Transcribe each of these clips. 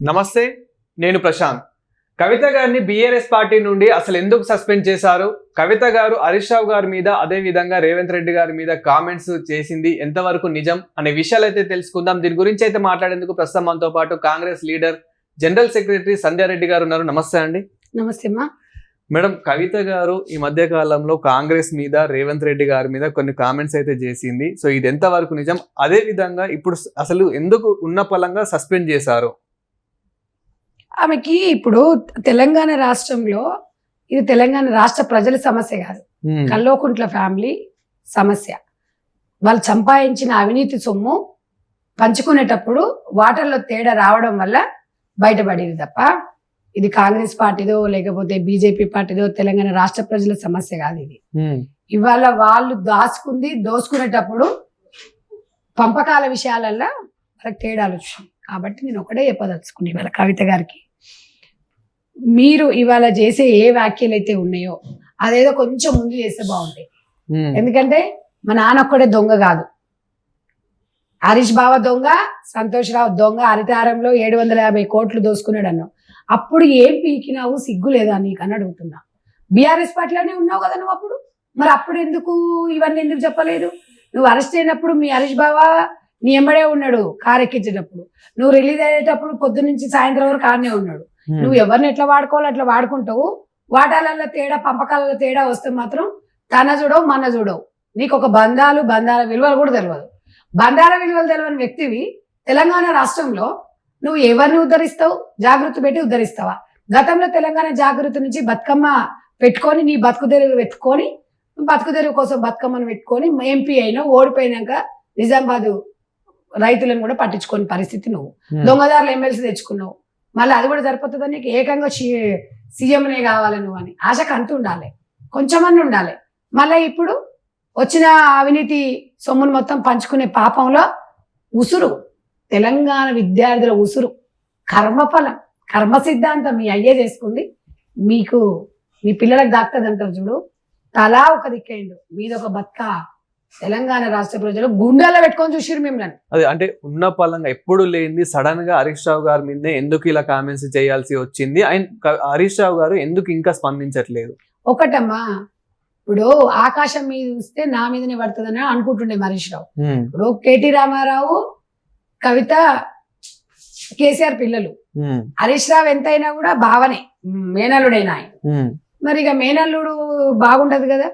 నమస్తే నేను ప్రశాంత్. కవిత గారిని బీఆర్ఎస్ పార్టీ నుండి అసలు ఎందుకు సస్పెండ్ చేశారు? కవిత గారు హరీష్ రావు గారి మీద అదే విధంగా రేవంత్ రెడ్డి గారి మీద కామెంట్స్ చేసింది ఎంతవరకు నిజం అనే విషయాలు అయితే తెలుసుకుందాం. దీని గురించి అయితే మాట్లాడేందుకు ప్రస్తుతం మనతో పాటు Congress leader general secretary Sandhya Reddy గారు ఉన్నారు. నమస్తే అండి. నమస్తే అమ్మా. మేడం కవిత గారు ఈ మధ్య కాలంలో కాంగ్రెస్ మీద రేవంత్ రెడ్డి గారి మీద కొన్ని కామెంట్స్ అయితే చేసింది. సో ఇది ఎంతవరకు నిజం? అదే విధంగా ఇప్పుడు అసలు ఎందుకు ఉన్న పలంగా సస్పెండ్ చేశారు? ఆమెకి ఇప్పుడు తెలంగాణ రాష్ట్రంలో ఇది తెలంగాణ రాష్ట్ర ప్రజల సమస్య కాదు. కల్లోకుంట్ల ఫ్యామిలీ సమస్య. వాళ్ళు సంపాదించిన అవినీతి సొమ్ము పంచుకునేటప్పుడు వాటర్లో తేడా రావడం వల్ల బయటపడేది తప్ప ఇది కాంగ్రెస్ పార్టీదో లేకపోతే బీజేపీ పార్టీదో తెలంగాణ రాష్ట్ర ప్రజల సమస్య కాదు ఇది. ఇవాళ వాళ్ళు దాచుకుంది దోసుకునేటప్పుడు పంపకాల విషయాలల్లో వాళ్ళకి తేడాలు వచ్చినాయి. కాబట్టి నేను ఒకటే చెప్పదలుచుకున్నాను ఇవాళ కవిత గారికి. మీరు ఇవాళ చేసే ఏ వ్యాఖ్యలు అయితే ఉన్నాయో అదేదో కొంచెం ముందు చేస్తే బాగుంటాయి. ఎందుకంటే మా నాన్న ఒక్కడే దొంగ కాదు. హరీష్ బావ దొంగ సంతోష్ రావు దొంగ హరితారంలో ఏడు వందల యాభై కోట్లు దోసుకున్నాడు అన్నావు అప్పుడు ఏం పీకినావు? సిగ్గు లేదా నీకు అని అడుగుతున్నా. బీఆర్ఎస్ పార్టీలోనే ఉన్నావు కదా నువ్వు అప్పుడు? మరి అప్పుడు ఎందుకు ఇవన్నీ ఎందుకు చెప్పలేదు? నువ్వు అరెస్ట్ అయినప్పుడు మీ హరీష్ బావ నీ ఎంబడే ఉన్నాడు కారు ఎక్కించేటప్పుడు. నువ్వు రిలీజ్ అయ్యేటప్పుడు పొద్దు నుంచి సాయంత్రం వరకు ఆడనే ఉన్నాడు. ఉమ్, నువ్వు ఎవరిని ఎట్లా వాడుకోవాలో అట్లా వాడుకుంటావు. వాటాలలో తేడా పంపకాలలో తేడా వస్తే మాత్రం తన చూడవు మన చూడవు. నీకు ఒక బంధాలు బంధాల విలువలు కూడా తెలియదు బంధాల విలువలు తెలియని వ్యక్తివి తెలంగాణ రాష్ట్రంలో నువ్వు ఎవరిని ఉద్ధరిస్తావు? జాగృతి పెట్టి ఉద్ధరిస్తావా? గతంలో తెలంగాణ జాగృతి నుంచి బతుకమ్మ పెట్టుకొని నీ బతుకు తెరువు పెట్టుకొని బతుకు తెరువు కోసం బతుకమ్మను పెట్టుకొని ఎంపీ అయినా ఓడిపోయినాక నిజామాబాద్ రైతులను కూడా పట్టించుకోని పరిస్థితి నువ్వు. ఉమ్, దొంగదారులు ఎమ్మెల్సీ తెచ్చుకున్నావు. మళ్ళీ అది కూడా సరిపోతుందని నీకు? ఏకంగా సీఎంనే కావాలి నువ్వు అని. ఆశకు అంత ఉండాలి. కొంచెమన్నా ఉండాలి. మళ్ళీ ఇప్పుడు వచ్చిన అవినీతి సొమ్మును మొత్తం పంచుకునే పాపంలో ఉసురు. తెలంగాణ విద్యార్థుల ఉసురు. కర్మఫలం. కర్మ సిద్ధాంతం మీ అయ్యే చేసుకుంది. మీకు మీ పిల్లలకు దాక్తుంది అంటారు చూడు. తలా ఒక దిక్కేయండు మీదొక బతుక. తెలంగాణ రాష్ట్ర ప్రజలు గుండెల్లో పెట్టుకొని చూసిరు మిమ్మల్ని. అదే అంటే ఉన్న పలంగా ఎప్పుడు లేనిది సడన్గా హరీష్ రావు గారి మీదే ఎందుకు ఇలా కామెంట్స్ చేయాల్సి వచ్చింది? అండ్ హరీష్ రావు గారు ఎందుకు ఇంకా స్పందించట్లేదు? ఒకటమ్మా ఇప్పుడు ఆకాశం మీద చూస్తే నా మీదనే పడుతుందని అనుకుంటుండే హరీష్ రావు. ఇప్పుడు కేటీ రామారావు కవిత కేసీఆర్ పిల్లలు. హరీష్ రావు ఎంతైనా కూడా భావనే మేనల్లుడైన ఆయన. మరి ఇక మేనల్లుడు బాగుంటది కదా?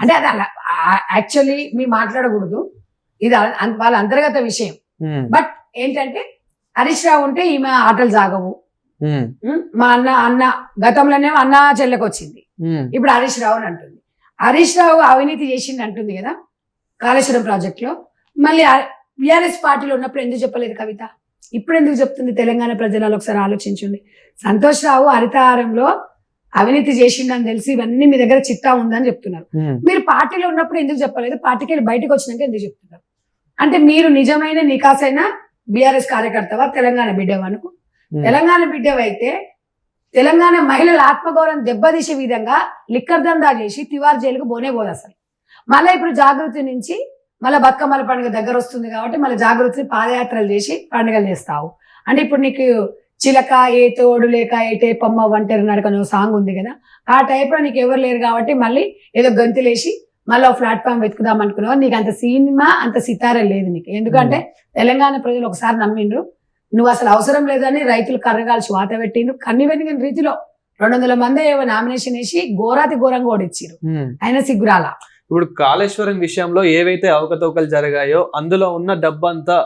అంటే అది అలా యాక్చువల్లీ మీ మాట్లాడకూడదు. ఇది వాళ్ళ అంతర్గత విషయం. బట్ ఏంటంటే హరీష్ రావు ఉంటే ఈమె ఆటలు సాగవు. ఉమ్, ఉమ్, మా అన్న అన్న గతంలోనే అన్న చెల్లెకి వచ్చింది. ఇప్పుడు హరీష్ రావు అని అంటుంది. హరీష్ రావు అవినీతి చేసింది అంటుంది కదా కాళేశ్వరం ప్రాజెక్ట్లో మళ్ళీ బీఆర్ఎస్ పార్టీలో ఉన్నప్పుడు ఎందుకు చెప్పలేదు కవిత? ఇప్పుడు ఎందుకు చెప్తుంది తెలంగాణ ప్రజలలో ఒకసారి ఆలోచించండి. సంతోష్ రావు హరితహారంలో అవినీతి చేసిండని తెలిసి ఇవన్నీ మీ దగ్గర చిట్టా ఉందని చెప్తున్నారు. మీరు పార్టీలో ఉన్నప్పుడు ఎందుకు చెప్పలేదు? పార్టీకి వెళ్ళి బయటకు వచ్చినాక ఎందుకు చెప్తున్నారు? అంటే మీరు నిజమైన నికాసైన బీఆర్ఎస్ కార్యకర్తవా తెలంగాణ బిడ్డవనుకు ఉమ్, తెలంగాణ బిడ్డవైతే తెలంగాణ మహిళల ఆత్మగౌరవం దెబ్బతీసే విధంగా లిక్కర్ దందా చేసి తివార్ జైలుకు పోనే పోదు అసలు. మళ్ళీ ఇప్పుడు జాగృతి నుంచి మళ్ళీ బతుకమ్మల పండుగ దగ్గర వస్తుంది కాబట్టి మళ్ళీ జాగృతి పాదయాత్రలు చేసి పండుగలు చేస్తావు. అంటే ఇప్పుడు నీకు చిలక ఏ తోడు లేక ఏ టేపమ్మ ఒంటరి నడకనో సాంగ్ ఉంది కదా. ఆ టైప్లో నీకు ఎవరు లేరు కాబట్టి మళ్ళీ ఏదో గంతులేసి మళ్ళీ ప్లాట్ఫామ్ వెతుకుదాం అనుకున్నావు. నీకు అంత సినిమా అంత సితారే లేదు నీకు. ఎందుకంటే తెలంగాణ ప్రజలు ఒకసారి నమ్మిండ్రు నువ్వు అసలు అవసరం లేదని రైతులు కర్రగాల్చి వాత పెట్టిండ్రు. కన్ని వెనుకని రీతిలో రెండు వందల మంది ఏవో నామినేషన్ వేసి ఘోరాతి ఘోరంగా ఓడిచ్చారు. ఆయన సిగ్గురాల? ఇప్పుడు కాళేశ్వరం విషయంలో ఏవైతే అవకతవకలు జరిగాయో అందులో ఉన్న డబ్బంతా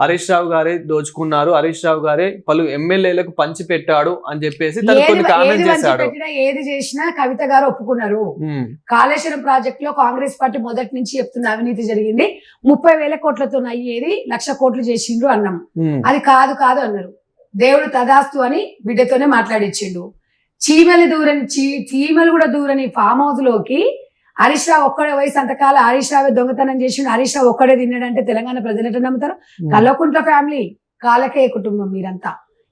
హరీష్ రావు గారే దోచుకున్నారు. హరీష్ రావు గారే పలు ఎమ్మెల్యేలకు పంచి పెట్టాడు అని చెప్పేసి తను ఏది కొన్ని చేశాడు. చేసినా కవిత గారు ఒప్పుకున్నారు. కాళేశ్వరం ప్రాజెక్ట్లో కాంగ్రెస్ పార్టీ మొదటి నుంచి చెప్తున్న అవినీతి జరిగింది. ముప్పై వేల కోట్లతో అయ్యేది లక్ష కోట్లు చేసిండ్రు అన్నాం. అది కాదు కాదు అన్నారు. దేవుడు తదాస్తు అని బిడ్డతోనే మాట్లాడిచ్చిండు. చీమలు దూరని చీ చీమలు కూడా దూరని ఫామ్ హౌస్లోకి హరీష్ రావు ఒక్కడే వయసు అంతకాలం హరీష్ రావే దొంగతనం చేసిండు. హరీష్ రావు ఒక్కడే తిన్నాడంటే తెలంగాణ ప్రజలు ఎట్లా నమ్ముతారు? ఉమ్, కల్వకుంట్ల ఫ్యామిలీ కాలకే కుటుంబం మీరంతా.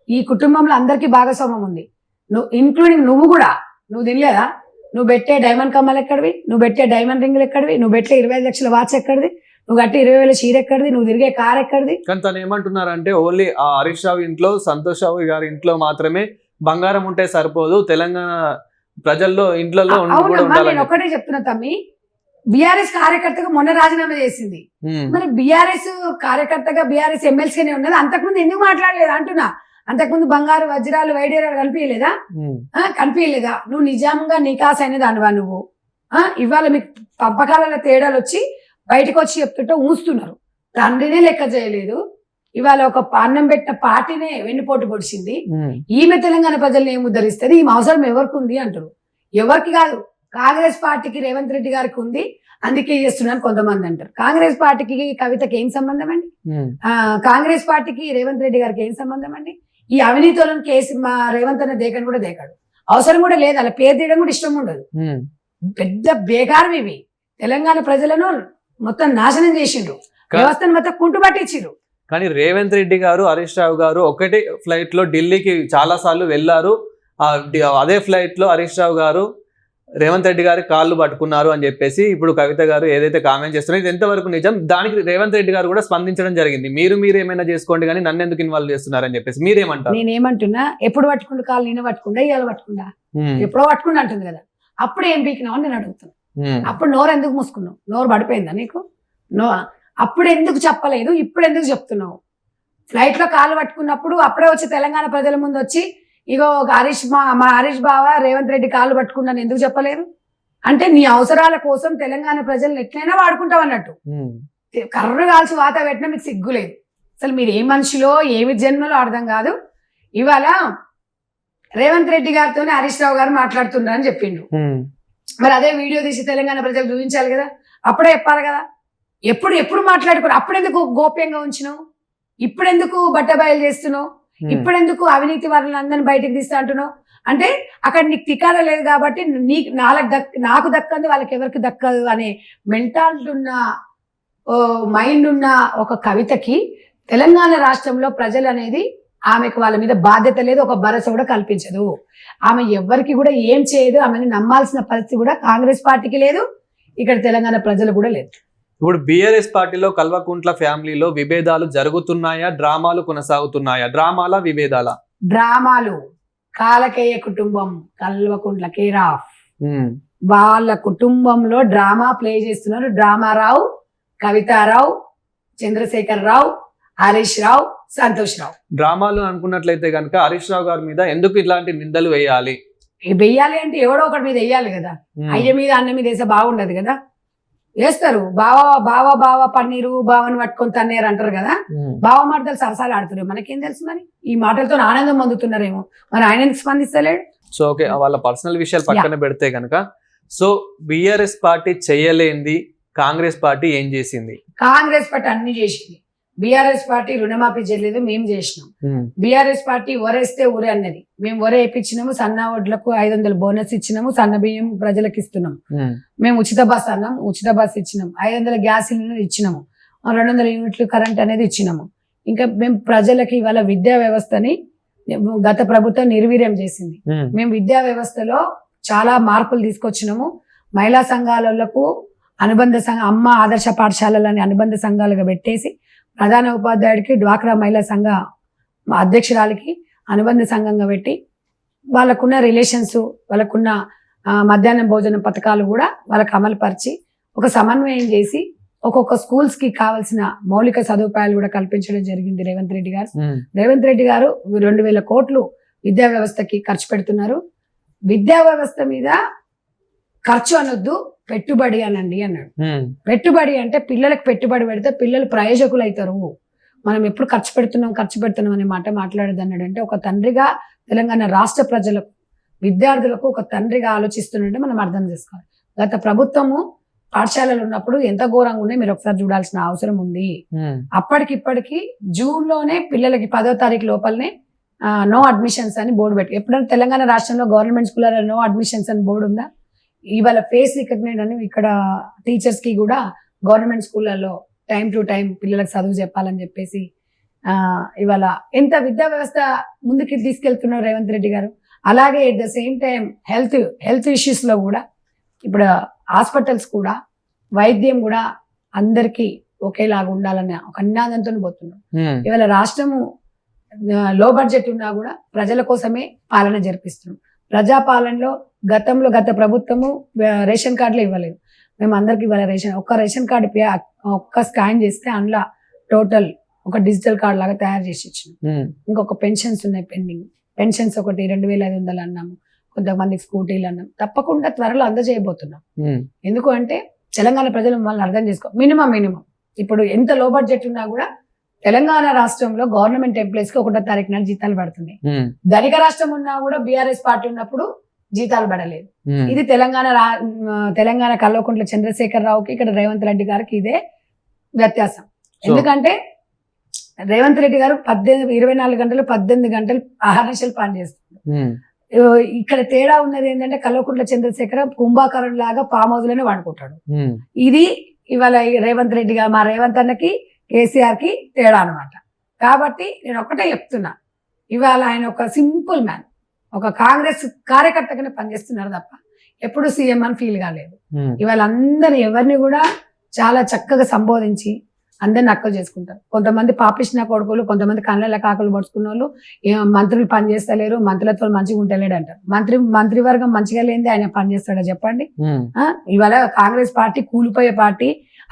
ఈ కుటుంబంలో అందరికీ భాగస్వామ్యం ఉంది. నువ్వు ఇంక్లూడింగ్ నువ్వు కూడా నువ్వు తినలేదా? నువ్వు పెట్టే డైమండ్ కమ్మలు ఎక్కడివి? నువ్వు పెట్టే డైమండ్ రింగులు ఎక్కడివి? నువ్వు పెట్టే ఇరవై ఐదు లక్షల వాచ్ ఎక్కడిది? నువ్వు కట్టి ఇరవై వేల చీర ఎక్కడిది? నువ్వు తిరిగే కార్ ఎక్కడిది? కానీ తను ఏమంటున్నారంటే ఓన్లీ ఆ హరీష్ రావు ఇంట్లో సంతోష్ రావు గారి ఇంట్లో మాత్రమే బంగారం ఉంటే సరిపోదు. తెలంగాణ ప్రజల్లో ఇంట్లో నేను ఒకటే చెప్తున్నా తమ్మి. బీఆర్ఎస్ కార్యకర్తగా మొన్న రాజీనామా చేసింది. మరి బీఆర్ఎస్ కార్యకర్తగా బీఆర్ఎస్ ఎమ్మెల్సీనే ఉన్నది. అంతకుముందు ఎందుకు మాట్లాడలేదు అంటున్నా? అంతకుముందు బంగారు వజ్రాలు వైడేరాలు కనిపించలేదా? కనిపించలేదా? నువ్వు నిజంగా నికాస్ అయిన దానివా నువ్వు? ఆ, ఇవాళ మీకు పంపకాలలో తేడాలు వచ్చి బయటకు వచ్చి చెప్తుంటే ఊస్తున్నారు. తండ్రినే లెక్క చేయలేదు. ఇవాళ ఒక అన్నం పెట్టిన పార్టీనే వెన్నుపోటు పొడిచింది. ఈమె తెలంగాణ ప్రజల్ని ఏం ఉద్ధరిస్తుంది? ఈమె అవసరం ఎవరికి ఉంది అంటారు? ఎవరికి కాదు. కాంగ్రెస్ పార్టీకి రేవంత్ రెడ్డి గారికి ఉంది. అందుకే చేస్తున్నాను కొంతమంది అంటారు. కాంగ్రెస్ పార్టీకి కవితకి ఏం సంబంధం అండి? ఆ, కాంగ్రెస్ పార్టీకి రేవంత్ రెడ్డి గారికి ఏం సంబంధం అండి? ఈ అవినీతిలను కేసు మా రేవంత్ అన్న దేకని కూడా దేకాడు. అవసరం కూడా లేదు. అలా పేరు తీయడం కూడా ఇష్టం ఉండదు. పెద్ద బేకారం ఇవి. తెలంగాణ ప్రజలను మొత్తం నాశనం చేసిండ్రు. వ్యవస్థను మొత్తం కుంటుపట్టించిండ్రు కానీ రేవంత్ రెడ్డి గారు హరీష్ రావు గారు ఒకటే ఫ్లైట్లో ఢిల్లీకి చాలా సార్లు వెళ్ళారు. అదే ఫ్లైట్లో హరీష్ రావు గారు రేవంత్ రెడ్డి గారి కాళ్ళు పట్టుకున్నారు అని చెప్పేసి ఇప్పుడు కవిత గారు ఏదైతే కామెంట్ చేస్తున్నారో ఇది ఎంతవరకు నిజం? దానికి రేవంత్ రెడ్డి గారు కూడా స్పందించడం జరిగింది. మీరు మీరు ఏమైనా చేసుకోండి కానీ నన్ను ఎందుకు ఇన్వాల్వ్ చేస్తున్నారని చెప్పేసి. మీరేమంటారు? నేనేమంటున్నా ఎప్పుడు పట్టుకుంటూ కాళ్ళు నేను పట్టుకుండా ఇవాళ పట్టుకుండా? ఎప్పుడో పట్టుకుండా అంటుంది కదా. అప్పుడు ఏం పీకినావు నేను అడుగుతున్నా. ఉమ్, అప్పుడు నోరు ఎందుకు మూసుకున్నావు? నోరు పడిపోయిందా నీకు? నో అప్పుడు ఎందుకు చెప్పలేదు ఇప్పుడు ఎందుకు చెప్తున్నావు? ఫ్లైట్లో కాలు పట్టుకున్నప్పుడు అప్పుడే వచ్చి తెలంగాణ ప్రజల ముందు వచ్చి ఇగో ఒక హరీష్ మా మా హరీష్ బావ రేవంత్ రెడ్డి కాలు పట్టుకున్నాను ఎందుకు చెప్పలేదు? అంటే నీ అవసరాల కోసం తెలంగాణ ప్రజలను ఎట్లయినా వాడుకుంటావు అన్నట్టు. కర్ర కాల్చి వాత పెట్టినా మీకు సిగ్గులేదు అసలు మీరు ఏ మనిషిలో ఏమి జన్మలో అర్థం కాదు. ఇవాళ రేవంత్ రెడ్డి గారితోనే హరీష్ రావు గారు మాట్లాడుతున్నారని చెప్పిండ్రు ఉమ్, మరి అదే వీడియో తీసి తెలంగాణ ప్రజలకు చూపించాలి కదా. అప్పుడే చెప్పాలి కదా. ఎప్పుడు ఎప్పుడు మాట్లాడుకుని అప్పుడెందుకు గోప్యంగా ఉంచినావు? ఇప్పుడెందుకు బట్ట బయలు చేస్తున్నావు. ఇప్పుడెందుకు అవినీతి వాళ్ళని అందరిని బయటకు తీస్తా అంటున్నావు అంటే అక్కడ నీకు తికాల లేదు కాబట్టి నీ నాలకు దక్ నాకు దక్కంది వాళ్ళకి ఎవరికి దక్కదు అనే మెంటాలిటీ ఉన్న మైండ్ ఉన్న ఒక కవితకి తెలంగాణ రాష్ట్రంలో ప్రజలు అనేది ఆమెకు వాళ్ళ మీద బాధ్యత లేదు ఒక భరోసా కూడా కల్పించదు. ఆమె ఎవరికి కూడా ఏం చేయదు ఆమెను నమ్మాల్సిన పరిస్థితి కూడా కాంగ్రెస్ పార్టీకి లేదు ఇక్కడ తెలంగాణ ప్రజలు కూడా లేదు. ఇప్పుడు బిఆర్ఎస్ పార్టీలో కల్వకుంట్ల ఫ్యామిలీలో విభేదాలు జరుగుతున్నాయా? డ్రామాలు కొనసాగుతున్నాయా? డ్రామాలా విభేదాలా? డ్రామాలు. కాలకేయ కుటుంబం కల్వకుంట్ల కేరాఫ్. వాళ్ళ కుటుంబంలో డ్రామా ప్లే చేస్తున్నారు. డ్రామారావు కవితారావు చంద్రశేఖర్ రావు హరీష్ రావు సంతోష్ రావు డ్రామాలు అనుకున్నట్లయితే కనుక హరీష్ రావు గారి మీద ఎందుకు ఇట్లాంటి నిందలు వేయాలి? వెయ్యాలి అంటే ఎవడో ఒకటి మీద వెయ్యాలి కదా? అయ్య మీద అన్న మీద వేస్తే బాగుండదు కదా? వేస్తారు. బావ బావ బావ పన్నీరు బావని పట్టుకొని తన్నేరు అంటారు కదా. బావ మాటలు సరసాలు ఆడుతున్నారు. మనకేం తెలుసు మరి? ఈ మాటలతో ఆనందం పొందుతున్నారేమో. మరి ఆయన స్పందిస్తలేడు? సో ఓకే వాళ్ళ పర్సనల్ విషయాలు పక్కన పెడితే కనుక సో బిఆర్ఎస్ పార్టీ చేయలేంది కాంగ్రెస్ పార్టీ ఏం చేసింది? కాంగ్రెస్ పార్టీ అన్ని చేసింది. బీఆర్ఎస్ పార్టీ రుణమాఫీ చేయలేదు మేము చేసినాం. బీఆర్ఎస్ పార్టీ ఒరేస్తే ఊరే అన్నది. మేము ఒరే వేయించినాము సన్న వడ్లకు ఐదు వందల బోనస్ ఇచ్చినాము సన్న బియ్యం ప్రజలకు ఇస్తున్నాం. మేము ఉచిత బస్ అన్నాం ఉచిత బస్ ఇచ్చినాం. ఐదు వందల గ్యాస్ సిలిండర్ ఇచ్చినాము. రెండు వందల యూనిట్లు కరెంట్ అనేది ఇచ్చినాము. ఇంకా మేము ప్రజలకి ఇవాళ విద్యా వ్యవస్థని గత ప్రభుత్వం నిర్వీర్యం చేసింది. మేము విద్యా వ్యవస్థలో చాలా మార్పులు తీసుకొచ్చినాము. మహిళా సంఘాలకు అనుబంధ సంఘ అమ్మ ఆదర్శ పాఠశాలలని అనుబంధ సంఘాలుగా పెట్టేసి ప్రధాన ఉపాధ్యాయుడికి డ్వాక్రా మహిళా సంఘ అధ్యక్షురాలికి అనుబంధ సంఘంగా పెట్టి వాళ్ళకున్న రిలేషన్స్ వాళ్ళకున్న మధ్యాహ్నం భోజన పథకాలు కూడా వాళ్ళకి అమలుపరిచి ఒక సమన్వయం చేసి ఒక్కొక్క స్కూల్స్కి కావాల్సిన మౌలిక సదుపాయాలు కూడా కల్పించడం జరిగింది రేవంత్ రెడ్డి గారు. రేవంత్ రెడ్డి గారు రెండు వేల కోట్లు విద్యా వ్యవస్థకి ఖర్చు పెడుతున్నారు. విద్యా వ్యవస్థ మీద ఖర్చు అనొద్దు పెట్టుబడి అనండి అన్నాడు. పెట్టుబడి అంటే పిల్లలకు పెట్టుబడి పెడితే పిల్లలు ప్రయోజకులు అవుతారు మనం ఎప్పుడు ఖర్చు పెడుతున్నాం ఖర్చు పెడుతున్నాం అనే మాట మాట్లాడదు అన్నాడు. అంటే ఒక తండ్రిగా తెలంగాణ రాష్ట్ర ప్రజలకు విద్యార్థులకు ఒక తండ్రిగా ఆలోచిస్తున్నట్టే మనం అర్థం చేసుకోవాలి. గత ప్రభుత్వము పాఠశాలలు ఉన్నప్పుడు ఎంత ఘోరంగా ఉన్నాయి మీరు ఒకసారి చూడాల్సిన అవసరం ఉంది. అప్పటికిప్పటికి జూన్లోనే పిల్లలకి పదో తారీఖు లోపలనే నో అడ్మిషన్స్ అని బోర్డు పెట్టి ఎప్పుడైనా తెలంగాణ రాష్ట్రంలో గవర్నమెంట్ స్కూల్లో నో అడ్మిషన్స్ అని బోర్డు ఉందా? ఇవాళ ఫేస్ రికగ్నైడ్ అని ఇక్కడ టీచర్స్కి కూడా గవర్నమెంట్ స్కూళ్ళల్లో టైం టు టైం పిల్లలకు చదువు చెప్పాలని చెప్పేసి ఇవాళ ఎంత విద్యా వ్యవస్థ ముందుకి తీసుకెళ్తున్నారు రేవంత్ రెడ్డి గారు. అలాగే at the same time health health ఇష్యూస్లో కూడా ఇప్పుడు హాస్పిటల్స్ కూడా వైద్యం కూడా అందరికీ ఒకేలాగా ఉండాలనే ఒక నినాదంతో పోతున్నాం ఇవాళ రాష్ట్రము లో బడ్జెట్ ఉన్నా కూడా ప్రజల కోసమే పాలన జరిపిస్తున్నాం ప్రజా పాలనలో గతంలో గత ప్రభుత్వము రేషన్ కార్డులు ఇవ్వలేదు. మేము అందరికి ఇవ్వాలి రేషన్ ఒక్క రేషన్ కార్డు ఒక్క స్కాన్ చేస్తే అందులో టోటల్ ఒక డిజిటల్ కార్డు లాగా తయారు చేసి ఇచ్చినాం. ఇంకొక పెన్షన్స్ ఉన్నాయి పెండింగ్. పెన్షన్స్ ఒకటి రెండు వేల ఐదు వందలు అన్నాము. కొంతమందికి స్కూటీలు అన్నాం. తప్పకుండా త్వరలో అందజేయబోతున్నాం. ఎందుకు అంటే తెలంగాణ ప్రజలు మమ్మల్ని అర్థం చేసుకో మినిమం మినిమం. ఇప్పుడు ఎంత లో బడ్జెట్ ఉన్నా కూడా తెలంగాణ రాష్ట్రంలో గవర్నమెంట్ ఎంప్లాయీస్కి ఒకటో తారీఖు నాడు జీతాలు పడుతున్నాయి ధనిక రాష్ట్రం ఉన్నా కూడా బీఆర్ఎస్ పార్టీ ఉన్నప్పుడు జీతాలు పడలేదు. ఇది తెలంగాణ తెలంగాణ కల్వకుంట్ల చంద్రశేఖర్ రావుకి ఇక్కడ రేవంత్ రెడ్డి గారికి ఇదే వ్యత్యాసం. ఎందుకంటే రేవంత్ రెడ్డి గారు పద్దెనిమిది ఇరవై నాలుగు గంటలు పద్దెనిమిది గంటలు ఆహారశలు పనిచేస్తున్నారు ఉమ్, ఇక్కడ తేడా ఉన్నది ఏంటంటే కల్వకుంట్ల చంద్రశేఖర్ కుంభాకరం లాగా పామ్ హౌస్లోనే వాడుకుంటాడు. ఇది ఇవాళ రేవంత్ రెడ్డి గారు మా రేవంత్ అన్నకి కేసీఆర్కి తేడా అనమాట కాబట్టి నేను ఒకటే చెప్తున్నా. ఇవాళ ఆయన ఒక సింపుల్ మ్యాన్. ఒక కాంగ్రెస్ కార్యకర్తగానే పనిచేస్తున్నారు తప్ప ఎప్పుడు సీఎం అని ఫీల్ కాలేదు. ఇవాళ అందరు ఎవరిని కూడా చాలా చక్కగా సంబోధించి అందరిని అక్కలు చేసుకుంటారు. కొంతమంది పాపిష్ణ కొడుకులు కొంతమంది కళ్ళ కాకులు పడుచుకున్న వాళ్ళు మంత్రులు పనిచేస్తలేరు మంత్రులతో మంచిగా ఉంటలేడు అంటారు. మంత్రి మంత్రివర్గం మంచిగా లేనిది ఆయన పనిచేస్తాడా చెప్పండి? ఇవాళ కాంగ్రెస్ పార్టీ కూలిపోయే పార్టీ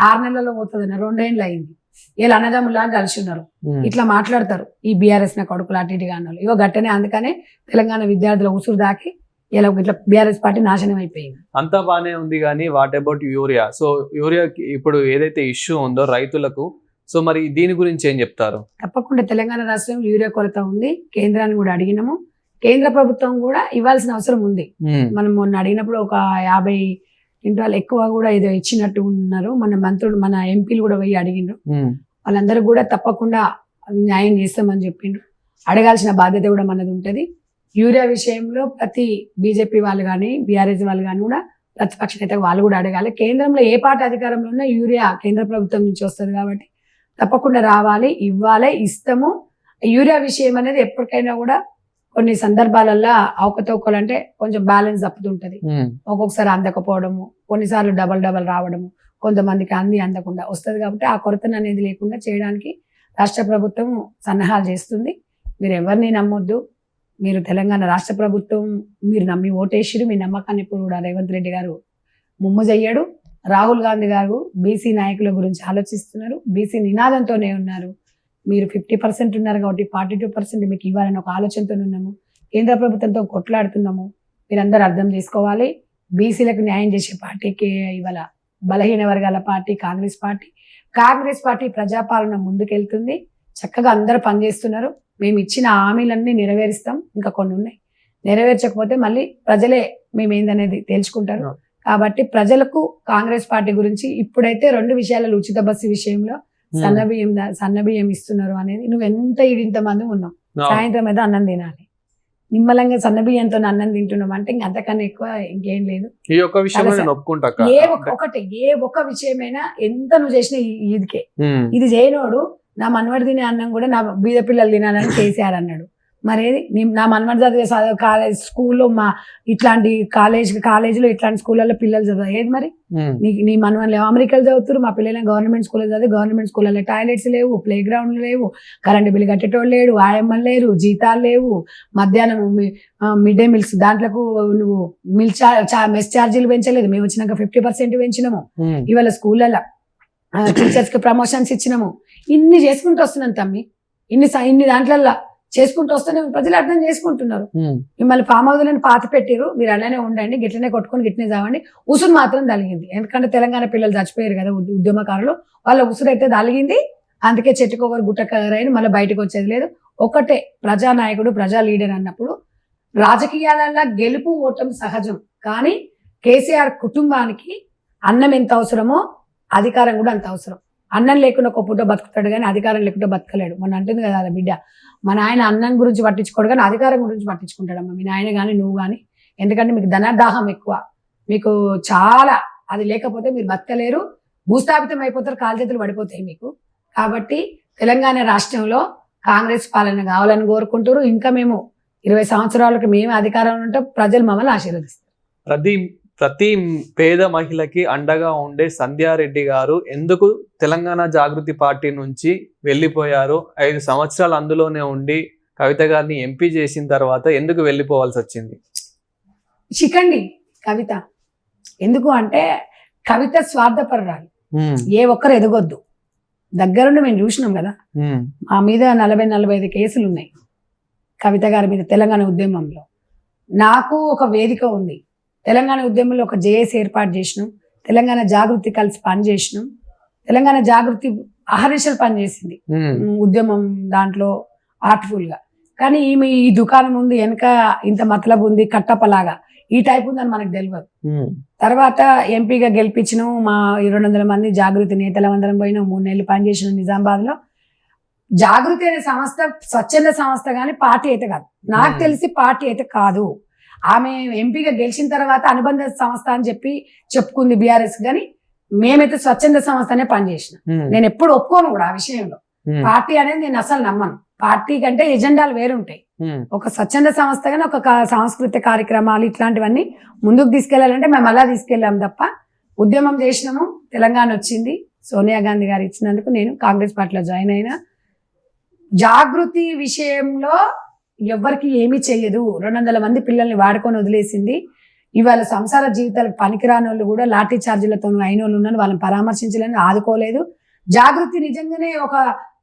ఆరు నెలల్లో పోతుంది రెండేళ్ళు అయింది. వీళ్ళు అన్నదమ్ములా కలిసి ఉన్నారు. ఇట్లా మాట్లాడతారు. ఈ బీఆర్ఎస్ నా కొడుకులు అటు ఇటుగా అన్న వాళ్ళు. ఇగో గట్టనే అందుకనే తెలంగాణ విద్యార్థుల ఉసురు దాకి ఇలా ఇట్లా బీఆర్ఎస్ పార్టీ నాశనం అయిపోయింది. అంతా బానే ఉంది కానీ వాట్ అబౌట్ యూరియా సో యూరియాకి ఇప్పుడు ఏదైతే ఇష్యూ ఉందో రైతులకు సో మరి దీని గురించి ఏం చెప్తారు? తప్పకుండా తెలంగాణ రాష్ట్రంలో యూరియా కొరత ఉంది. కేంద్రాన్ని కూడా అడిగినాము. కేంద్ర ప్రభుత్వం కూడా ఇవ్వాల్సిన అవసరం ఉంది. మనం మొన్న అడిగినప్పుడు ఒక యాభై క్వింటాల్ ఎక్కువ కూడా ఏదో ఇచ్చినట్టు ఉన్నారు. మన మంత్రులు మన ఎంపీలు కూడా పోయి అడిగిండ్రు వాళ్ళందరూ కూడా తప్పకుండా న్యాయం చేస్తామని చెప్పిండ్రు. అడగాల్సిన బాధ్యత కూడా మనది ఉంటుంది. యూరియా విషయంలో ప్రతి బీజేపీ వాళ్ళు కానీ బీఆర్ఎస్ వాళ్ళు కానీ కూడా ప్రతిపక్ష నేత వాళ్ళు కూడా అడగాలి. కేంద్రంలో ఏ పార్టీ అధికారంలో ఉన్నా యూరియా కేంద్ర ప్రభుత్వం నుంచి వస్తుంది కాబట్టి తప్పకుండా రావాలి ఇవ్వాలి ఇస్తాము. యూరియా విషయం అనేది ఎప్పటికైనా కూడా కొన్ని సందర్భాలల్లో అవకతవకలు అంటే కొంచెం బ్యాలెన్స్ తప్పుతుంటది. ఒక్కొక్కసారి అందకపోవడము కొన్నిసార్లు డబల్ డబల్ రావడము కొంతమందికి అంది అందకుండా వస్తుంది కాబట్టి ఆ కొరతను అనేది లేకుండా చేయడానికి రాష్ట్ర ప్రభుత్వం సన్నాహాలు చేస్తుంది. మీరు ఎవరిని నమ్మొద్దు. మీరు తెలంగాణ రాష్ట్ర ప్రభుత్వం మీరు నమ్మి ఓటేసిరు మీ నమ్మకాన్ని ఇప్పుడు కూడా రేవంత్ రెడ్డి గారు ముమ్ము రాహుల్ గాంధీ గారు బీసీ నాయకుల గురించి ఆలోచిస్తున్నారు. బీసీ నినాదంతోనే ఉన్నారు. మీరు ఫిఫ్టీ పర్సెంట్ ఉన్నారు కాబట్టి ఫార్టీ టూ పర్సెంట్ మీకు ఇవ్వాలని ఒక ఆలోచనతో ఉన్నాము. కేంద్ర ప్రభుత్వంతో కొట్లాడుతున్నాము. మీరందరూ అర్థం చేసుకోవాలి. బీసీలకు న్యాయం చేసే పార్టీకి ఇవాళ బలహీన వర్గాల party Congress party. Congress party ప్రజాపాలన ముందుకెళ్తుంది. చక్కగా అందరూ పనిచేస్తున్నారు. మేము ఇచ్చిన హామీలన్నీ నెరవేరుస్తాం. ఇంకా కొన్ని ఉన్నాయి. నెరవేర్చకపోతే మళ్ళీ ప్రజలే మేము ఏందనేది తేల్చుకుంటారు. కాబట్టి ప్రజలకు కాంగ్రెస్ పార్టీ గురించి ఇప్పుడైతే రెండు విషయాలలో ఉచిత బస్సు విషయంలో ఉమ్, సన్న బియ్యం దా- సన్న బియ్యం ఇస్తున్నారు అనేది నువ్వు ఎంత ఇంత మంది ఉన్నావు. సాయంత్రం అయితే అన్నం తినాలి. నిమ్మలంగా సన్న బియ్యంతో అన్నం తింటున్నాం అంటే ఇంక అంతకన్నా ఎక్కువ ఇంకేం లేదు. ఈ ఒప్పుకుంటా అక్క. ఏ ఒక్క- ఒకటి ఏ ఒక్క విషయమైనా ఎంత నువ్వు చేసిన ఇదికే. ఇది చేయనోడు నా మనవడి తినే అన్నం కూడా నా బీద పిల్లలు తినాలని కేసీఆర్ అన్నాడు మరేది? నీ- నా మనవడి చదివే చదువు కాలేజ్ స్కూల్లో మా ఇట్లాంటి కాలేజ్ కాలేజీలో ఇట్లాంటి స్కూళ్ళలో పిల్లలు చదువు ఏది మరి? నీ నీ మనవళ్ళు అమెరికాలో చదువుతారు మా పిల్లలు గవర్నమెంట్ స్కూల్లో చదివి గవర్నమెంట్ స్కూల్లో టాయిలెట్స్ లేవు. ప్లే గ్రౌండ్ లేవు. కరెంటు బిల్లు కట్టేటోళ్ళు లేడు ఆయమ్మలు లేరు. జీతాలు లేవు. మధ్యాహ్నం మిడ్ డే మీల్స్ దాంట్లకు నువ్వు మిల్ మెస్ ఛార్జీలు పెంచలేదు. మేము వచ్చినాక ఫిఫ్టీ పర్సెంట్ పెంచినాము. ఇవాళ స్కూళ్ళల్లో టీచర్స్కి ప్రమోషన్స్ ఇచ్చినాము. ఇన్ని చేసుకుంటూ వస్తున్నాం తమ్మి. ఇన్ని ఇన్ని దాంట్లల్లో. చేసుకుంటూ వస్తూనే ప్రజలు అర్థం చేసుకుంటున్నారు. మిమ్మల్ని ఫామ్ హౌస్లను పాత పెట్టిరు మీరు అలానే ఉండండి గిట్లనే కొట్టుకొని గిట్లనే చావండి. ఉసురు మాత్రం తలిగింది. ఎందుకంటే తెలంగాణ పిల్లలు చచ్చిపోయారు కదా ఉద్య- ఉద్యమకారులు. వాళ్ళ ఉసురు అయితే తలిగింది. అందుకే చెట్టుకొకరు గుట్టకరైన మళ్ళీ బయటకు వచ్చేది లేదు. ఒకటే ప్రజానాయకుడు ప్రజా లీడర్ అన్నప్పుడు రాజకీయాలలో గెలుపు ఓటమి సహజం. కానీ కేసీఆర్ కుటుంబానికి అన్నం ఎంత అవసరమో అధికారం కూడా అంత అవసరం. అన్నం లేకుండా ఒక పూట బతుకుతాడు కానీ అధికారం లేకుండా బతకలేడు. మన అంటుంది కదా వాళ్ళ బిడ్డ. మన ఆయన అన్నం గురించి పట్టించుకోడు కానీ అధికారం గురించి పట్టించుకుంటాడమ్మా. మీ నాయన కానీ నువ్వు కానీ ఎందుకంటే మీకు ధనదాహం ఎక్కువ. మీకు చాలా అది లేకపోతే మీరు బతకలేరు. భూస్థాపితం అయిపోతారు కాలు చేతులు పడిపోతాయి మీకు. కాబట్టి తెలంగాణ రాష్ట్రంలో కాంగ్రెస్ పాలన కావాలని కోరుకుంటారు ఇంకా మేము ఇరవై సంవత్సరాలకు మేము అధికారంలో ఉంటే. ప్రజలు మమ్మల్ని ఆశీర్వదిస్తారు. ప్రతి ప్రతి పేద మహిళకి అండగా ఉండే సంధ్యారెడ్డి గారు ఎందుకు తెలంగాణ జాగృతి పార్టీ నుంచి వెళ్ళిపోయారు? ఐదు సంవత్సరాలు అందులోనే ఉండి కవిత గారిని ఎంపీ చేసిన తర్వాత ఎందుకు వెళ్ళిపోవాల్సి వచ్చింది? చికండి కవిత. ఎందుకు అంటే కవిత స్వార్థపరురాలు. ఏ ఒక్కరు ఎదగొద్దు. దగ్గరుండి మేము చూసినాం కదా. మా మీద నలభై నలభై ఐదు కేసులు ఉన్నాయి కవిత గారి మీద తెలంగాణ ఉద్యమంలో. నాకు ఒక వేదిక ఉంది. తెలంగాణ ఉద్యమంలో ఒక జేఏసీ ఏర్పాటు చేసినాం. తెలంగాణ జాగృతి కలిసి పనిచేసినాం. తెలంగాణ జాగృతి అహర్నిశలు పనిచేసింది. ఉద్యమం దాంట్లో artful గా. కానీ ఈమె ఈ దుకాణం ఉంది వెనక ఇంత మతలబు ఉంది కట్టప్పలాగా. ఈ టైప్ ఉందని మనకు తెలియదు తర్వాత ఎంపీగా గెలిపించినాం. మా రెండు వందల మంది జాగృతి నేతల అందరం పోయినాం. మూడు నెలలు పనిచేసిన నిజామాబాద్లో జాగృతి అనే సంస్థ స్వచ్ఛంద సంస్థ కానీ పార్టీ అయితే కాదు. నాకు. తెలిసి పార్టీ అయితే కాదు. ఆమె ఎంపీగా గెలిచిన తర్వాత అనుబంధ సంస్థ అని చెప్పి చెప్పుకుంది బీఆర్ఎస్ కానీ మేమైతే స్వచ్ఛంద సంస్థనే పనిచేసిన. నేను ఎప్పుడు ఒప్పుకోను కూడా ఆ విషయంలో. పార్టీ అనేది నేను అసలు నమ్మను. పార్టీ కంటే ఎజెండాలు వేరుంటాయి. ఒక స్వచ్ఛంద సంస్థగానే ఒక సాంస్కృతిక కార్యక్రమాలు ఇట్లాంటివన్నీ ముందుకు తీసుకెళ్ళాలంటే మేము అలా తీసుకెళ్ళాం తప్ప ఉద్యమం చేసినాము తెలంగాణ వచ్చింది. సోనియా గాంధీ గారు ఇచ్చినందుకు నేను కాంగ్రెస్ పార్టీలో జాయిన్ అయినా. జాగృతి విషయంలో ఎవ్వరికి ఏమీ చేయదు. రెండు వందల మంది పిల్లల్ని వాడుకొని వదిలేసింది. ఇవాళ సంసార జీవితాలకు పనికిరాని వాళ్ళు కూడా లాఠీ ఛార్జీలతో అయిన వాళ్ళు ఉన్నారు. వాళ్ళని పరామర్శించలేని ఆదుకోలేదు. జాగృతి నిజంగానే ఒక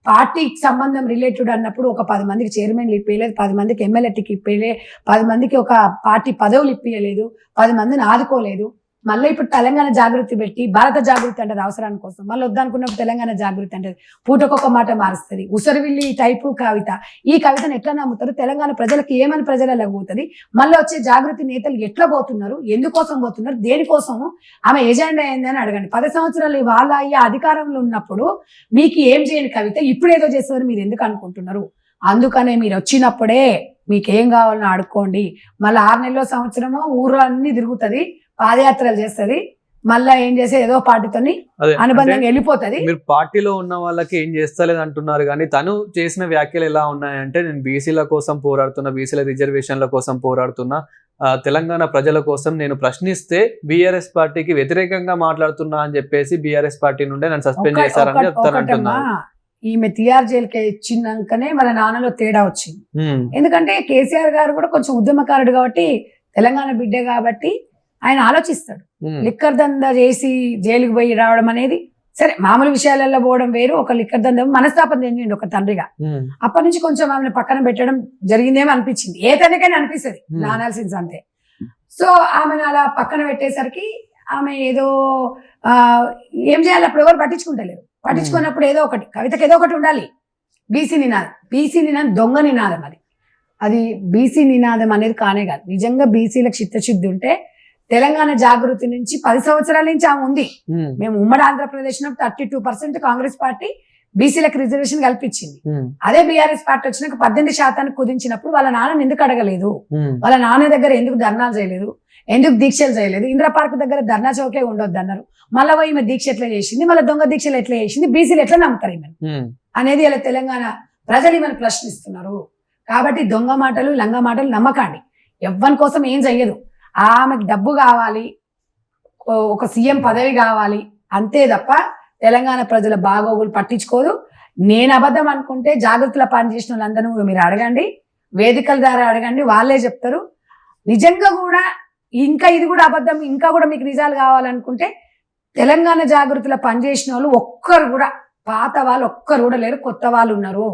పార్టీకి సంబంధం రిలేటెడ్ అన్నప్పుడు ఒక పది మందికి చైర్మన్లు ఇప్పలేదు పది మందికి ఎమ్మెల్యే టిక్ ఇప్పలే పది మందికి ఒక పార్టీ పదవులు ఇప్పియలేదు పది మందిని ఆదుకోలేదు. మళ్ళీ ఇప్పుడు తెలంగాణ జాగృతి పెట్టి భారత జాగృతి అంటది అవసరాని కోసం. మళ్ళీ వద్దనుకున్నప్పుడు తెలంగాణ జాగృతి అంటది. పూటకొక మాట మారుస్తుంది. ఉసరవిల్లి టైపు కవిత. ఈ కవితను ఎట్లా నమ్ముతారు? తెలంగాణ ప్రజలకు ఏమని ప్రజలకు పోతుంది? మళ్ళీ వచ్చే జాగృతి నేతలు ఎట్లా పోతున్నారు? ఎందుకోసం పోతున్నారు? దేనికోసము? ఆమె ఎజెండా ఏందని అడగండి. పది సంవత్సరాలు వాళ్ళ అయ్యే అధికారంలో ఉన్నప్పుడు మీకు ఏం చేయని కవిత ఇప్పుడు ఏదో చేస్తారు మీరు ఎందుకు అనుకుంటున్నారు? అందుకనే మీరు వచ్చినప్పుడే మీకు ఏం కావాలని అడుక్కోండి. మళ్ళీ ఆరు నెలలో సంవత్సరము ఊరు అన్ని తిరుగుతుంది. పాదయాత్రలు చేస్తుంది. మళ్ళీ ఏం చేస్తే ఏదో పార్టీతోని అంటే అనుబంధంగా వెళ్ళిపోతుంది. మీరు పార్టీలో ఉన్న వాళ్ళకి ఏం చేస్తలేదు అంటున్నారు కానీ తను చేసిన వ్యాఖ్యలు ఎలా ఉన్నాయంటే నేను బీసీల కోసం పోరాడుతున్నా బీసీల రిజర్వేషన్ల కోసం పోరాడుతున్నా తెలంగాణ ప్రజల కోసం నేను ప్రశ్నిస్తే బీఆర్ఎస్ పార్టీకి వ్యతిరేకంగా మాట్లాడుతున్నా అని చెప్పేసి బీఆర్ఎస్ పార్టీ నుండే నన్ను సస్పెండ్ చేశారని ఒకటమ్మా, ఈమె టిఆర్ జైలుకి ఇచ్చినాకనే మన నాన్నలో తేడా వచ్చింది. ఎందుకంటే కేసీఆర్ గారు కూడా కొంచెం ఉద్యమకారుడు కాబట్టి తెలంగాణ బిడ్డే కాబట్టి ఆయన ఆలోచిస్తాడు. లిక్కర్ దందా చేసి జైలుకి పోయి రావడం అనేది సరే మామూలు విషయాలలో పోవడం వేరు ఒక లిక్కర్ దందా మనస్తాపం చెందిండు ఒక తండ్రిగా. అప్పటి నుంచి కొంచెం ఆమెను పక్కన పెట్టడం జరిగిందేమో అనిపించింది. ఏ తండ్రికైనా అనిపిస్తుంది. నా అనాలిసిస్ అంతే. సో ఆమెను అలా పక్కన పెట్టేసరికి ఆమె ఏదో ఏం చేయాలి అప్పుడు ఎవరు పట్టించుకుంటలేరు. పట్టించుకున్నప్పుడు ఏదో ఒకటి కవితకి ఏదో ఒకటి ఉండాలి. బీసీ నినాదం బీసీ నినాదం దొంగ నినాదం అది. అది బీసీ నినాదం అనేది కానే కాదు. నిజంగా బీసీలకు చిత్తశుద్ధి ఉంటే తెలంగాణ జాగృతి నుంచి పది సంవత్సరాల నుంచి ఆమె ఉంది. మేము ఉమ్మడి ఆంధ్రప్రదేశ్లో thirty two percent Congress party బీసీలకు రిజర్వేషన్ కల్పించింది. అదే బీఆర్ఎస్ పార్టీ వచ్చినాక పద్దెనిమిది శాతానికి కుదించినప్పుడు వాళ్ళ నాన్నని ఎందుకు అడగలేదు? వాళ్ళ నాన్న దగ్గర ఎందుకు ధర్నాలు చేయలేదు? ఎందుకు దీక్షలు చేయలేదు? ఇంద్ర పార్క్ దగ్గర ధర్నా చౌకే ఉండొద్దు అన్నారు. మళ్ళీ పోయి ఈమె దీక్ష ఎట్లా చేసింది? మళ్ళీ దొంగ దీక్షలు ఎట్లా చేసింది? బీసీలు ఎట్లా నమ్ముతారు ఈమె ఉమ్, అనేది ఇలా తెలంగాణ ప్రజలు ఈమెను ప్రశ్నిస్తున్నారు. కాబట్టి దొంగ మాటలు లంగ మాటలు నమ్మకండి. ఎవ్వని కోసం ఏం చెయ్యదు. ఆమెకు డబ్బు కావాలి ఒక సీఎం పదవి కావాలి అంతే తప్ప తెలంగాణ ప్రజల బాగోగులు పట్టించుకోదు. నేను అబద్ధం అనుకుంటే జాగ్రత్తలో పనిచేసిన వాళ్ళందరూ మీరు అడగండి. వేదికల ద్వారా అడగండి వాళ్ళే చెప్తారు. నిజంగా కూడా ఇంకా ఇది కూడా అబద్ధం ఇంకా కూడా మీకు నిజాలు కావాలనుకుంటే తెలంగాణ జాగృతిలో పనిచేసిన వాళ్ళు ఒక్కరు కూడా పాత వాళ్ళు ఒక్కరు కూడా లేరు కొత్త వాళ్ళు ఉన్నారు.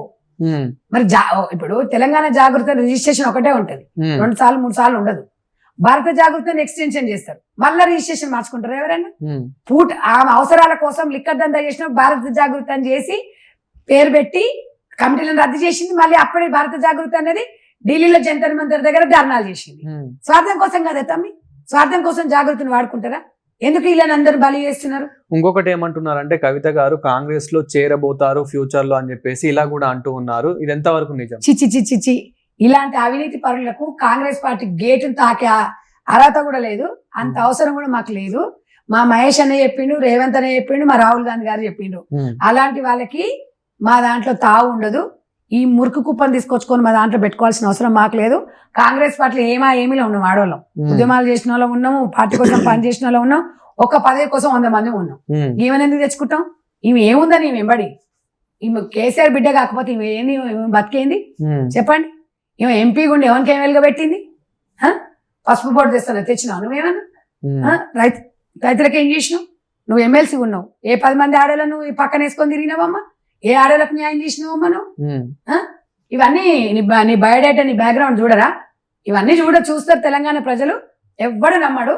మరి జా ఇప్పుడు తెలంగాణ జాగృతి రిజిస్ట్రేషన్ ఒకటే ఉంటది. రెండు సార్లు మూడు సార్లు ఉండదు. భారత జాగృతిని ఎక్స్టెన్షన్ చేస్తారు. మళ్ళీ రిజిస్ట్రేషన్ మార్చుకుంటారు ఎవరైనా? పూట ఆమె అవసరాల కోసం లిక్కర్ దందా చేసిన భారత జాగృతి అని చేసి పేరు పెట్టి కమిటీలను రద్దు చేసింది. మళ్ళీ అప్పుడే భారత జాగృతి అనేది ఢిల్లీలో జంతర్ మంతర్ దగ్గర ధర్నాలు చేసింది. స్వార్థం కోసం కదా తమ్మి? స్వార్థం కోసం జాగృతిని వాడుకుంటారా? ఎందుకు ఇలా అందరు బలి చేస్తున్నారు? ఇంకొకటి ఏమంటున్నారంటే కవిత గారు కాంగ్రెస్లో చేరబోతారు ఫ్యూచర్లో అని చెప్పేసి ఇలా కూడా అంటూ ఉన్నారు. ఇది ఎంతవరకు నిజం? చిచి చిచి చిచి ఇలాంటి అవినీతి పరులకు కాంగ్రెస్ పార్టీ గేటును తాకే అర్హత కూడా లేదు. అంత అవసరం కూడా మాకు లేదు. మా మహేష్ అనే చెప్పిండు రేవంత్ అనే చెప్పిండు మా రాహుల్ గాంధీ గారు చెప్పిండు. అలాంటి వాళ్ళకి మా దాంట్లో తావు ఉండదు. ఈ మురికి కుప్పని తీసుకొచ్చుకొని మా దాంట్లో పెట్టుకోవాల్సిన అవసరం మాకు లేదు. కాంగ్రెస్ పార్టీలో ఏమా ఏమీలో ఉన్నాం ఆడవాళ్ళం ఉద్యమాలు చేసిన వాళ్ళం ఉన్నాము పార్టీ కోసం పని చేసిన వాళ్ళం ఉన్నాం ఒక పదవి కోసం వంద మంది ఉన్నాం. ఈమెను ఎందుకు తెచ్చుకుంటాం? ఈమె ఏముందని ఈమె వెంబడి. ఈమె కేసీఆర్ బిడ్డ కాకపోతే ఈమె ఏంది బతికేంది? చెప్పండి. ఈమె ఎంపీ గుండి ఎవరికి ఏమేలుగా పెట్టింది? పసుపు బోర్డు తెస్తాను తెచ్చినావు నువ్వేమన్నా? రైతు రైతులకు ఏం చేసినావు? నువ్వు ఎమ్మెల్సీ ఉన్నావు. ఏ పది మంది ఈ పక్కన వేసుకొని తిరిగినావమ్మా? ఏ ఆడవాళ్ళకు న్యాయం చేసినావమ్మా నువ్వు? ఇవన్నీ నీ నీ బయోడేటా నీ బ్యాక్గ్రౌండ్ చూడరా? ఇవన్నీ చూడ చూస్తారు తెలంగాణ ప్రజలు. ఎవ్వడు నమ్మడు.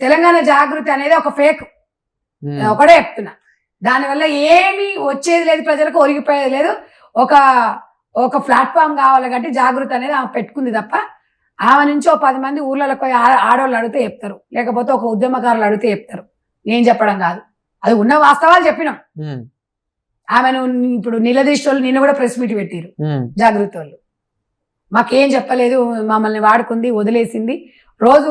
తెలంగాణ జాగృతి అనేది ఒక ఫేక్. ఒకటే చెప్తున్నా. దానివల్ల ఏమీ వచ్చేది లేదు ప్రజలకు ఒరిగిపోయేది లేదు. ఒక ఒక ప్లాట్ఫామ్ కావాలి కాబట్టి జాగృతి అనేది ఆమె పెట్టుకుంది తప్ప ఆమె నుంచి ఒక పది మంది ఊర్లలో పోయి ఆడవాళ్ళు అడిగితే చెప్తారు. లేకపోతే ఒక ఉద్యమకారులు అడిగితే చెప్తారు. నేను చెప్పడం కాదు. అది ఉన్న వాస్తవాలు చెప్పినాం. ఆమెను ఇప్పుడు నిలదీసిన వాళ్ళు నిన్న కూడా ప్రెస్ మీట్ పెట్టారు. జాగృతి వాళ్ళు మాకేం చెప్పలేదు మమ్మల్ని వాడుకుంది వదిలేసింది. రోజు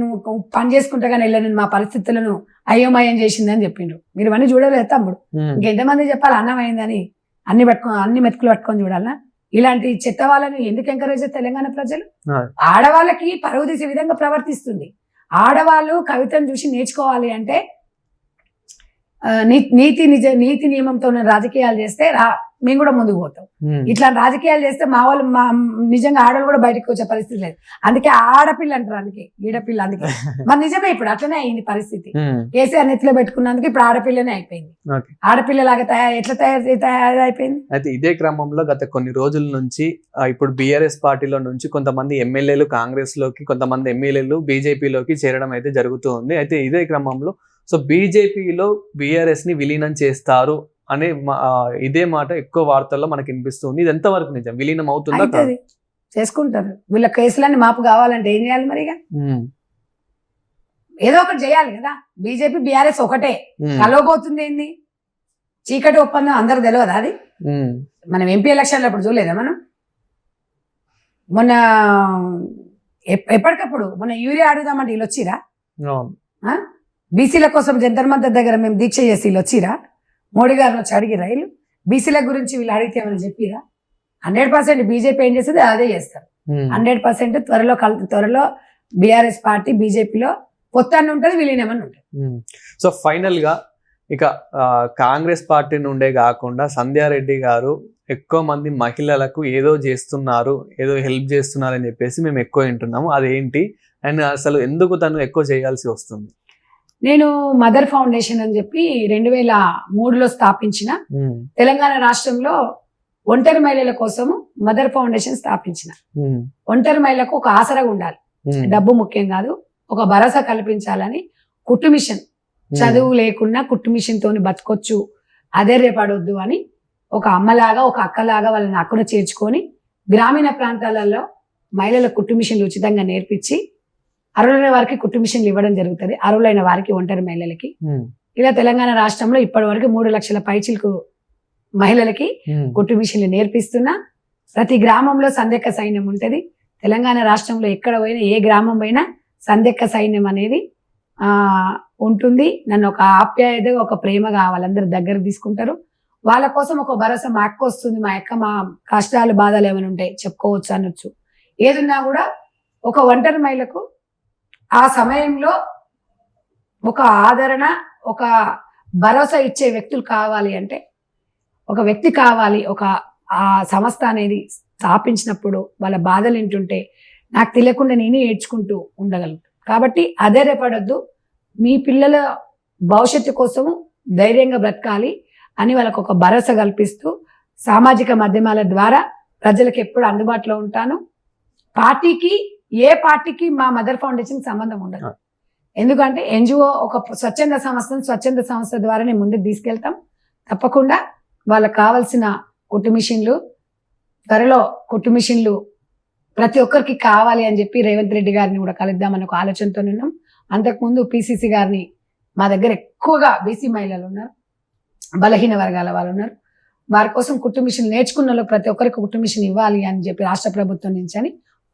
నువ్వు పని చేసుకుంటా కానీ వెళ్ళను మా పరిస్థితులను అయోమయం చేసింది అని చెప్పిండ్రు. మీరు ఇవన్నీ చూడలేదు తమ్ముడు. ఇంకెంతమంది చెప్పాలి అన్నం అయిందని. అన్ని పట్టుకొని అన్ని మెతుకులు పట్టుకొని చూడాలా? ఇలాంటి చెత్త వాళ్ళని ఎందుకు ఎంకరేజ్ తెలంగాణ ప్రజలు. ఆడవాళ్ళకి పరువు తీసే విధంగా ప్రవర్తిస్తుంది. ఆడవాళ్ళు కవితను చూసి నేర్చుకోవాలి అంటే నీతి నిజ నీతి నియమంతో రాజకీయాలు చేస్తే రా మేము కూడా ముందుకు పోతాం. ఇట్లా రాజకీయాలు చేస్తే మా వాళ్ళు మా నిజంగా ఆడవాళ్ళు కూడా బయటకు వచ్చే పరిస్థితి లేదు. అందుకే ఆడపిల్ల అంటారు అందుకే ఈడపిల్ల అందుకే. మరి నిజమే ఇప్పుడు అట్లనే అయింది పరిస్థితి. కేసీఆర్ నెత్తిలో పెట్టుకున్నందుకు ఇప్పుడు ఆడపిల్లనే అయిపోయింది. ఆడపిల్లలాగా తయారు ఎట్లా తయారు తయారు అయిపోయింది అయితే ఇదే క్రమంలో గత కొన్ని రోజుల నుంచి ఇప్పుడు బీఆర్ఎస్ పార్టీలో నుంచి కొంతమంది ఎమ్మెల్యేలు కాంగ్రెస్లోకి కొంతమంది ఎమ్మెల్యేలు బీజేపీలోకి చేరడం అయితే జరుగుతూ ఉంది. అయితే ఇదే క్రమంలో సో బీజేపీలో బీఆర్ఎస్ని విలీనం చేస్తారు అనే ఇదే మాట ఎక్కువ వార్తల్లో మనకి వినిపిస్తుంది. ఇది ఎంతవరకు నిజం? విలీనం అవుతుందా చేసుకుంటారు. వీళ్ళ కేసులన్నీ మాపు కావాలంటే ఏం చేయాలి మరి ఇక? ఉమ్, ఏదో ఒకటి చేయాలి కదా. బీజేపీ బీఆర్ఎస్ ఒకటే. కలవబోతుంది ఏంది? చీకటి ఒప్పందం అందరు తెలియదు అది? మనం ఎంపీ ఎలక్షన్లు అప్పుడు చూడలేదా మనం? మొన్న ఎప్- ఎప్పటికప్పుడు మొన్న యూరియా అడుగుదామంటే వీళ్ళు వచ్చిరా. బీసీల కోసం జంతర్ మంతర్ దగ్గర మేము దీక్ష చేసి వీళ్ళు వచ్చిరా? మోడీ గారిని వచ్చి అడిగిరా వీళ్ళు? బీసీల గురించి వీళ్ళు అడిగితే ఏమైనా చెప్పిరా? హండ్రెడ్ పర్సెంట్ బీజేపీ ఏం చేస్తుంది అదే చేస్తారు. హండ్రెడ్ పర్సెంట్ త్వరలో కల్ త్వరలో బీఆర్ఎస్ పార్టీ బీజేపీలో పొత్తాన్ని ఉంటుంది విలీనమని ఉంటుంది. సో ఫైనల్గా ఇక కాంగ్రెస్ పార్టీ నుండే కాకుండా సంధ్యారెడ్డి గారు ఎక్కువ మంది మహిళలకు ఏదో చేస్తున్నారు ఏదో హెల్ప్ చేస్తున్నారు అని చెప్పేసి మేము ఎక్కువ వింటున్నాము. అదేంటి? అండ్ అసలు ఎందుకు తను ఎక్కువ చేయాల్సి వస్తుంది? నేను మదర్ ఫౌండేషన్ అని చెప్పి రెండు వేల మూడులో స్థాపించిన తెలంగాణ రాష్ట్రంలో ఒంటరి మహిళల కోసము మదర్ ఫౌండేషన్ స్థాపించిన. ఒంటరి మహిళలకు ఒక ఆసరగా ఉండాలి. డబ్బు ముఖ్యం కాదు ఒక భరోసా కల్పించాలని కుట్టు మిషన్. చదువు లేకుండా కుట్టు మిషన్ తోని బతకొచ్చు అదే రేపడొద్దు అని ఒక అమ్మలాగా ఒక అక్కలాగా వాళ్ళని అక్కడ చేర్చుకొని గ్రామీణ ప్రాంతాలలో మహిళల కుట్టు మిషన్లు ఉచితంగా నేర్పించి అర్హులైన వారికి కుట్టు మిషన్లు ఇవ్వడం జరుగుతుంది. అర్హులైన వారికి ఒంటరి మహిళలకి. ఇలా తెలంగాణ రాష్ట్రంలో ఇప్పటి వరకు మూడు లక్షల పైచిలకు మహిళలకి మిషన్లు నేర్పిస్తున్నా. ప్రతి గ్రామంలో సందెక్క సైన్యం ఉంటుంది. తెలంగాణ రాష్ట్రంలో ఎక్కడ పోయినా ఏ గ్రామం పోయినా సందెక్క సైన్యం అనేది ఆ ఉంటుంది. నన్ను ఒక ఆప్యాయతగా ఒక ప్రేమగా వాళ్ళందరూ దగ్గర తీసుకుంటారు. వాళ్ళ కోసం ఒక భరోసా మా అక్క వస్తుంది. మా అక్క మా కష్టాలు బాధలు ఏమైనా ఉంటాయి చెప్పుకోవచ్చు అనొచ్చు. ఏదున్నా కూడా ఒక ఒంటరి మహిళకు ఆ సమయంలో ఒక ఆదరణ ఒక భరోసా ఇచ్చే వ్యక్తులు కావాలి అంటే ఒక వ్యక్తి కావాలి ఒక ఆ సంస్థ అనేది స్థాపించినప్పుడు వాళ్ళ బాధలు వింటుంటే నాకు తెలియకుండా నేనే ఏడ్చుకుంటూ ఉండగలను. కాబట్టి అదే మీ పిల్లల భవిష్యత్తు కోసము ధైర్యంగా బ్రతకాలి అని వాళ్ళకు ఒక భరోసా కల్పిస్తూ సామాజిక మాధ్యమాల ద్వారా ప్రజలకు ఎప్పుడు అందుబాటులో ఉంటాను. పార్టీకి ఏ పార్టీకి మా మదర్ ఫౌండేషన్ సంబంధం ఉండదు. ఎందుకంటే ఎన్జిఓ ఒక స్వచ్ఛంద సంస్థను స్వచ్ఛంద సంస్థ ద్వారానే ముందుకు తీసుకెళ్తాం. తప్పకుండా వాళ్ళకి కావాల్సిన కుట్టు మిషన్లు త్వరలో కుట్టు మిషన్లు ప్రతి ఒక్కరికి కావాలి అని చెప్పి రేవంత్ రెడ్డి గారిని కూడా కలుద్దామని ఒక ఆలోచనతో ఉన్నాం. అంతకుముందు పిసిసి గారిని మా దగ్గర ఎక్కువగా బీసీ మహిళలు ఉన్నారు. బలహీన వర్గాల వాళ్ళు ఉన్నారు. వారి కోసం కుట్టు మిషన్ నేర్చుకున్న ప్రతి ఒక్కరికి కుట్టు మిషన్ ఇవ్వాలి అని చెప్పి రాష్ట్ర ప్రభుత్వం నుంచి అని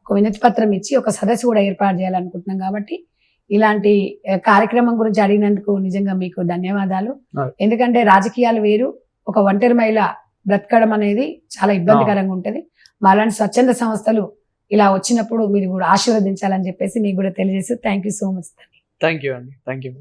ఒక వినతి పత్రం ఇచ్చి ఒక సదస్సు కూడా ఏర్పాటు చేయాలనుకుంటున్నాం కాబట్టి ఇలాంటి కార్యక్రమం గురించి అడిగినందుకు నిజంగా మీకు ధన్యవాదాలు. ఎందుకంటే రాజకీయాలు వేరు ఒక ఒంటరి మహిళ బ్రతకడం అనేది చాలా ఇబ్బందికరంగా ఉంటుంది. మాలాంటి స్వచ్ఛంద సంస్థలు ఇలా వచ్చినప్పుడు మీరు కూడా ఆశీర్వదించాలని చెప్పేసి మీకు కూడా తెలియజేసి thank you so much thank you అండి. Thank you